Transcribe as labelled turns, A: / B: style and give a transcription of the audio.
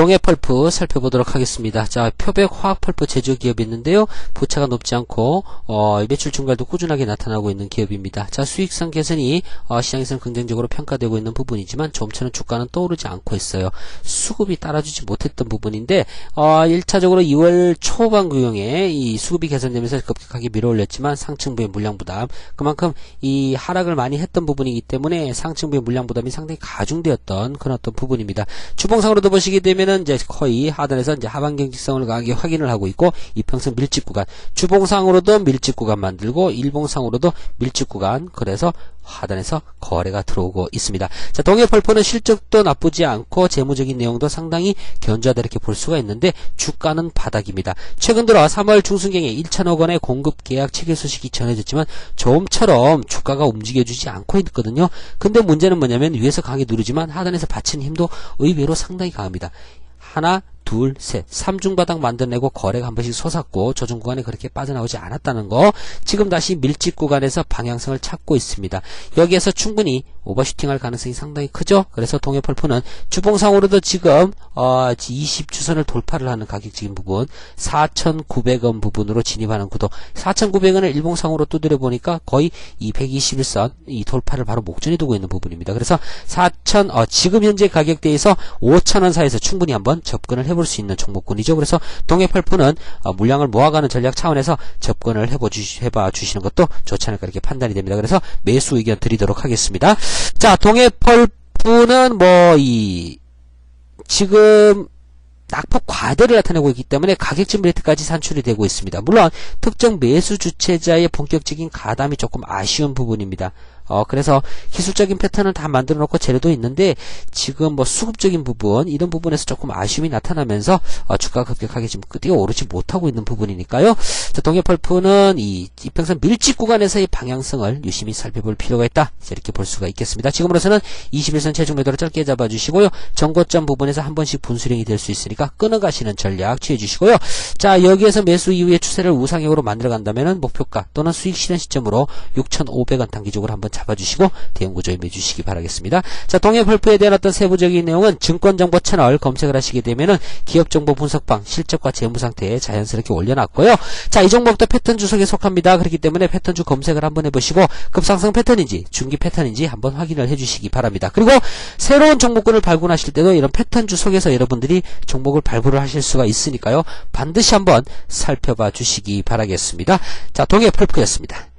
A: 동해 펄프 살펴보도록 하겠습니다. 자, 표백 화학 펄프 제조 기업이 있는데요. 부채가 높지 않고 어, 매출 증가도 꾸준하게 나타나고 있는 기업입니다. 자, 수익성 개선이 어, 시장에서는 긍정적으로 평가되고 있는 부분이지만 좀처럼 주가는 떠오르지 않고 있어요. 수급이 따라주지 못했던 부분인데 어, 1차적으로 2월 초반 구형에 이 수급이 개선되면서 급격하게 밀어올렸지만 상층부의 물량 부담 그만큼 이 하락을 많이 했던 부분이기 때문에 상층부의 물량 부담이 상당히 가중되었던 그런 어떤 부분입니다. 주봉상으로도 보시게 되면 은 이제 거의 하단에서 이제 하반 경직성을 강하게 확인을 하고 있고 이평선 밀집 구간 주봉상으로도 밀집 구간 만들고 일봉상으로도 밀집 구간. 그래서 하단에서 거래가 들어오고 있습니다. 자, 동해펄포는 실적도 나쁘지 않고 재무적인 내용도 상당히 견조하다 이렇게 볼 수가 있는데 주가는 바닥입니다. 최근 들어 3월 중순경에 1천억 원의 공급 계약 체결 소식이 전해졌지만 좀처럼 주가가 움직여주지 않고 있거든요. 근데 문제는 뭐냐면 위에서 강하게 누르지만 하단에서 받치는 힘도 의외로 상당히 강합니다. 하나, 둘, 셋, 삼중 바닥 만들어내고 거래가 한 번씩 솟았고 조정 구간에 그렇게 빠져나오지 않았다는 거. 지금 다시 밀집 구간에서 방향성을 찾고 있습니다. 여기에서 충분히 오버슈팅할 가능성이 상당히 크죠. 그래서 동해펄프는 주봉상으로도 지금 어, 20주선을 돌파를 하는 가격적인 부분 4,900원 부분으로 진입하는 구도 4,900원을 일봉상으로 두드려 보니까 거의 이 121선 이 돌파를 바로 목전에 두고 있는 부분입니다. 그래서 4,000 어, 지금 현재 가격대에서 5,000원 사이에서 충분히 한번 접근을 해볼 수 있는 종목군이죠. 그래서 동해펄프는 어, 물량을 모아가는 전략 차원에서 접근을 해보 주, 해봐 주시는 것도 좋지 않을까 이렇게 판단이 됩니다. 그래서 매수 의견 드리도록 하겠습니다. 자, 동해펄프는 뭐 이 지금 낙폭 과대를 나타내고 있기 때문에 가격증 레이트까지 산출이 되고 있습니다. 물론 특정 매수 주체자의 본격적인 가담이 조금 아쉬운 부분입니다. 어, 그래서 기술적인 패턴은 다 만들어 놓고 재료도 있는데 지금 뭐 수급적인 부분 이런 부분에서 조금 아쉬움이 나타나면서 어, 주가가 급격하게 지금 뛰어오르지 못하고 있는 부분이니까요. 자, 동해펄프는 이 이평선 밀집 구간에서의 방향성을 유심히 살펴볼 필요가 있다. 이렇게 볼 수가 있겠습니다. 지금으로서는 21선 최종 매도를 짧게 잡아주시고요. 정고점 부분에서 한 번씩 분수령이 될 수 있으니까 끊어가시는 전략 취해주시고요. 자 여기에서 매수 이후에 추세를 우상향으로 만들어간다면 목표가 또는 수익 실현 시점으로 6,500원 단기적으로 한번 잡아주시고 대응 구조에 매주시기 바라겠습니다. 자, 동해펄프에 대한 어떤 세부적인 내용은 증권정보 채널 검색을 하시게 되면은 기업정보 분석방 실적과 재무 상태에 자연스럽게 올려놨고요. 자, 이 종목도 패턴 주석에 속합니다. 그렇기 때문에 패턴 주 검색을 한번 해보시고 급상승 패턴인지 중기 패턴인지 한번 확인을 해주시기 바랍니다. 그리고 새로운 종목군을 발굴하실 때도 이런 패턴 주석에서 여러분들이 종목을 발굴을 하실 수가 있으니까요. 반드시 한번 살펴봐 주시기 바라겠습니다. 자, 동해 펄프였습니다.